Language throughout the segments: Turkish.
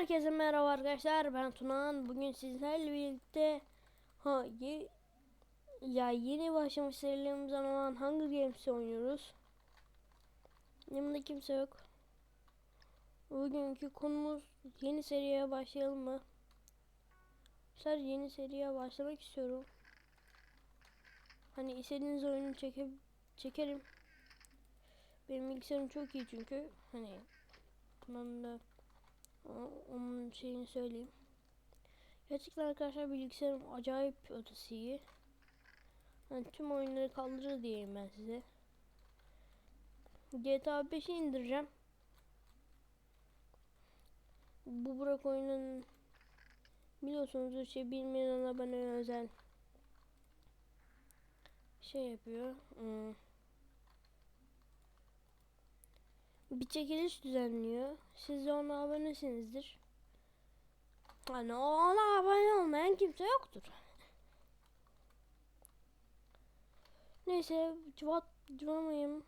Herkese merhaba arkadaşlar ben Tunan bugün sizlerle birlikte ha ye, ya yeni başlamış serilerimizden olan Hunger Games oynuyoruz. Yanımda kimse yok. Bugünkü konumuz yeni seriye başlayalım mı? Sadece yeni seriye başlamak istiyorum. Hani istediğiniz oyunu çeke, çekerim. Benim bilgisayarım çok iyi çünkü. Hani bundan da onun şeyini söyleyeyim. Gerçekten arkadaşlar bilgisayarım acayip ötesi iyi. Yani tüm oyunları kaldırır diyeyim ben size. GTA 5'i indireceğim. Bu Burak oyunun biliyorsunuz şey bilmeyenler bana özel şey yapıyor. Hmm. Bir çekiliş düzenliyor. Siz de ona abonesinizdir. Hani ona abone olmayan kimse yoktur. Neyse cıvat cıvamayayım.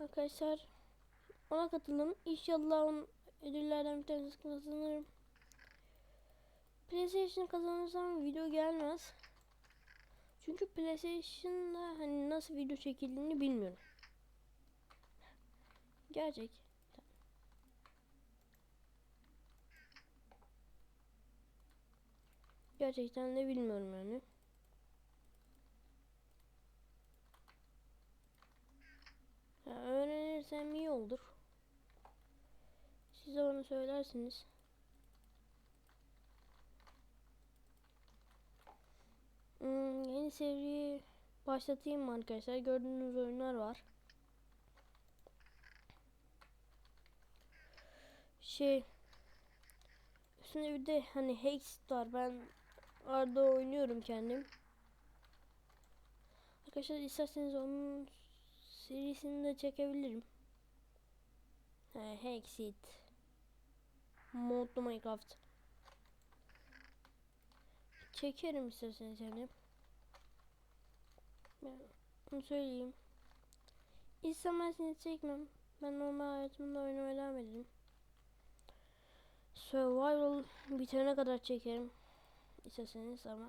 Arkadaşlar ona katılın. İnşallah on ödüllerden bir tanesi kazanırım. PlayStation kazanırsam video gelmez. Çünkü PlayStation'da hani nasıl video çekildiğini bilmiyorum. Gerçek. Gerçekten de bilmiyorum yani. Ya öğrenirsem iyi olur. Siz de bana söylersiniz. Hmm, yeni seri başlatayım arkadaşlar? Gördüğünüz oyunlar var. Şey üstünde bir de hani Hex var. Ben arada oynuyorum kendim. Arkadaşlar isterseniz onun serisini de çekebilirim. He, Hexit. Modlu Minecraft. Çekerim isterseniz yani. Ben onu söyleyeyim. İstemezseniz çekmem. Ben normal hayatımda oynamaya devam ederim. Survival bitene kadar çekerim. İsterseniz ama.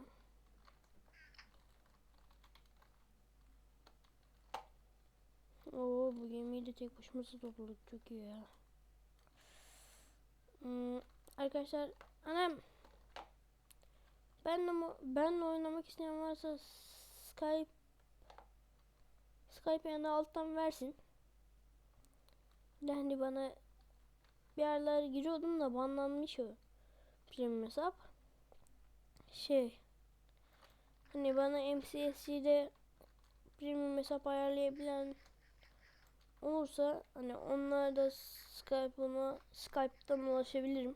Oo bu gemiyi de tek başımıza topladık çok iyi ya. Hmm, arkadaşlar anam benle mo- benle oynamak isteyen varsa Skype Skype yanında alttan versin. Yani bana bir yerler giriyordum da banlanmış o premium hesap. Şey hani bana MCSC'de premium hesap ayarlayabilen olursa hani onlar da Skype'ına Skype'tan ulaşabilirim.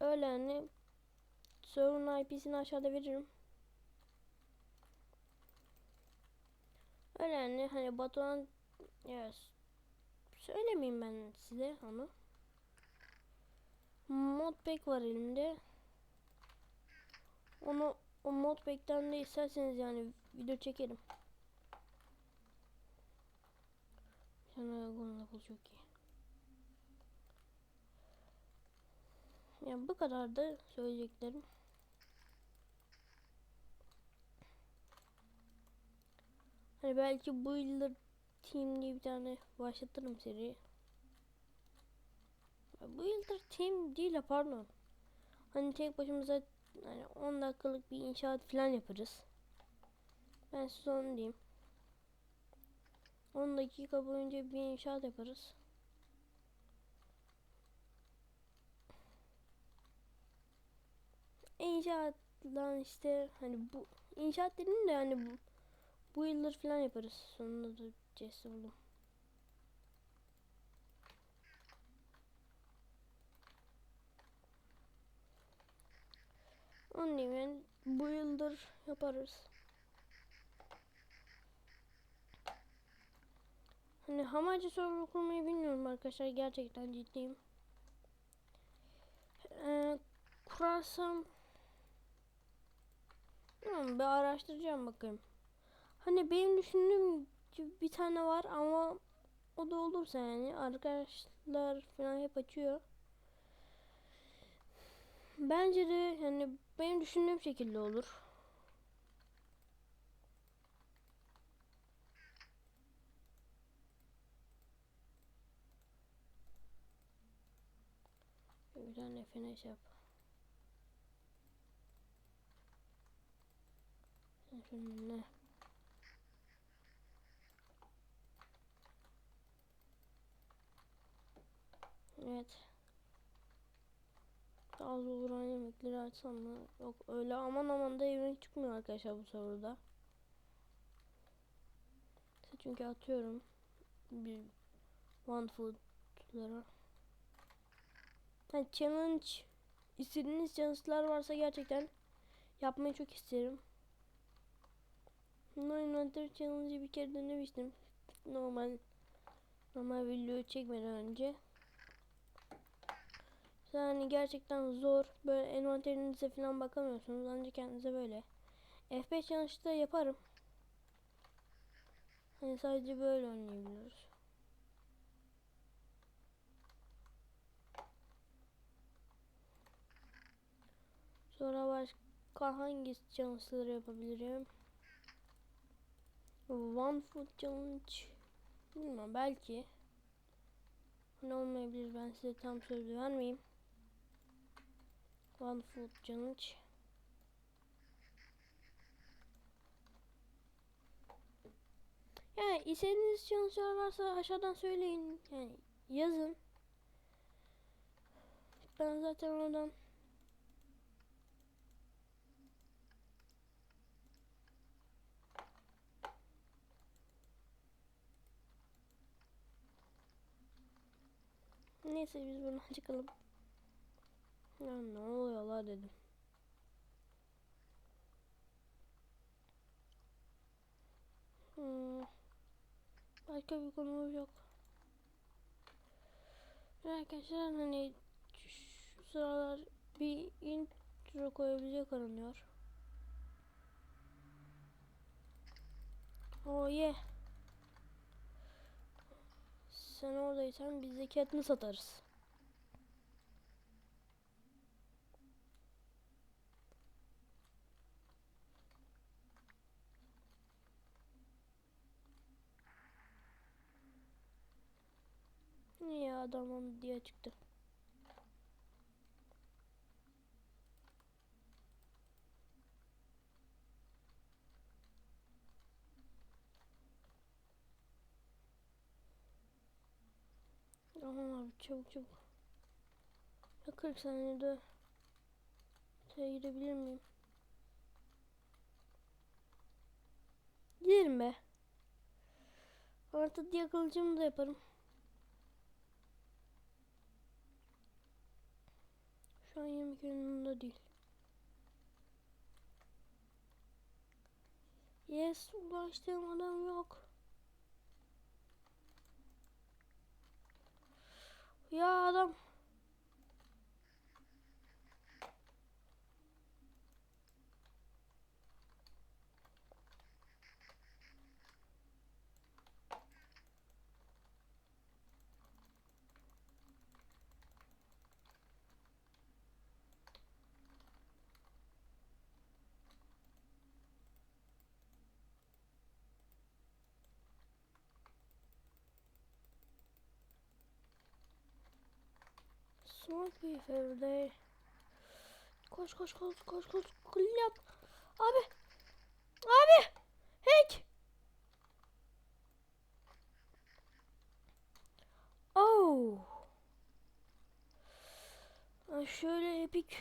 Öyle hani server'ın IP'sini aşağıda veririm. Öyle hani hani Batuhan ya söylemeyeyim ben size onu. Modpack var elimde. Onu o modpack'ten de isterseniz yani video çekerim. Sana Gonzalo çok iyi. Yani bu kadar da söyleyeceklerim. Hani belki bu yıldır Team diye bir tane başlatırım seri. Bu yıldır Team değil de pardon. Hani tek başımıza hani 10 dakikalık bir inşaat falan yaparız. Ben size onu diyeyim. 10 dakika boyunca bir inşaat yaparız. İnşaatlan işte hani bu inşaat dedim de hani bu, bu yıldır falan yaparız. Sonunda da cesur buldum. Onu diyeyim yani bu yıldır yaparız. Hani hamacı server kurmayı bilmiyorum arkadaşlar gerçekten ciddiyim. Ee, kurarsam bilmiyorum, bir araştıracağım bakayım. Hani benim düşündüğüm gibi bir tane var ama o da olursa yani arkadaşlar falan hep açıyor. Bence de yani benim düşündüğüm şekilde olur. Bir tane finish yap. Şunu ne? Evet. Az uğrayan yemekleri açsam mı? Yok öyle aman aman da yemek çıkmıyor arkadaşlar bu sırada. Çünkü atıyorum bir one food'lara. Yani challenge istediğiniz challenge'lar varsa gerçekten yapmayı çok isterim. No Inventory Challenge'ı bir kere denemiştim. Normal normal video çekmeden önce. Yani gerçekten zor. Böyle envanterinize falan bakamıyorsunuz. Ancak kendinize böyle. F5 challenge'da yaparım. Hani sadece böyle oynayabiliyoruz. Sonra başka hangi challenge'ları yapabilirim? One food challenge. Bilmem belki. Ne olmayabilir ben size tam söz vermeyeyim. One food challenge. Yani istediğiniz challenge'lar varsa aşağıdan söyleyin. Yani yazın. Ben zaten oradan Neyse biz buradan çıkalım. Ya ne oluyor la dedim. Hmm. Başka bir konumuz yok. Arkadaşlar hani şu sıralar bir intro koyabilecek aranıyor. Oh yeah. Sen oradaysan biz de Katniss satarız. Niye adamım diye çıktı. Tamam abi çabuk çabuk. Ya 40 saniyede şeye gidebilir miyim? Giderim be. Artık diye kılıcımı da yaparım. Şu an yemek önünde değil. Yes ulaştığım adam yok. Ya adam. Smoke beef every day. Koş koş koş koş koş. Yap. Abi. Abi. Hack. Oh. Şöyle epik.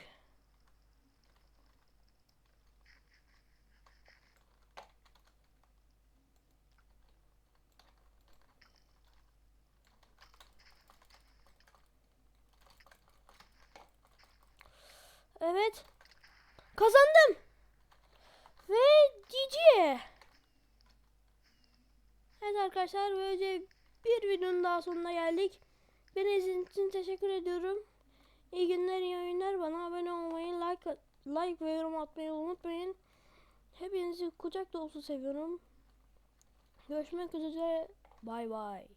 Evet. Kazandım. Ve GG. Evet arkadaşlar böylece bir videonun daha sonuna geldik. Beni izlediğiniz için teşekkür ediyorum. İyi günler, iyi oyunlar. Bana abone olmayı, like, like ve yorum atmayı unutmayın. Hepinizi kucak dolusu seviyorum. Görüşmek üzere. Bay bay.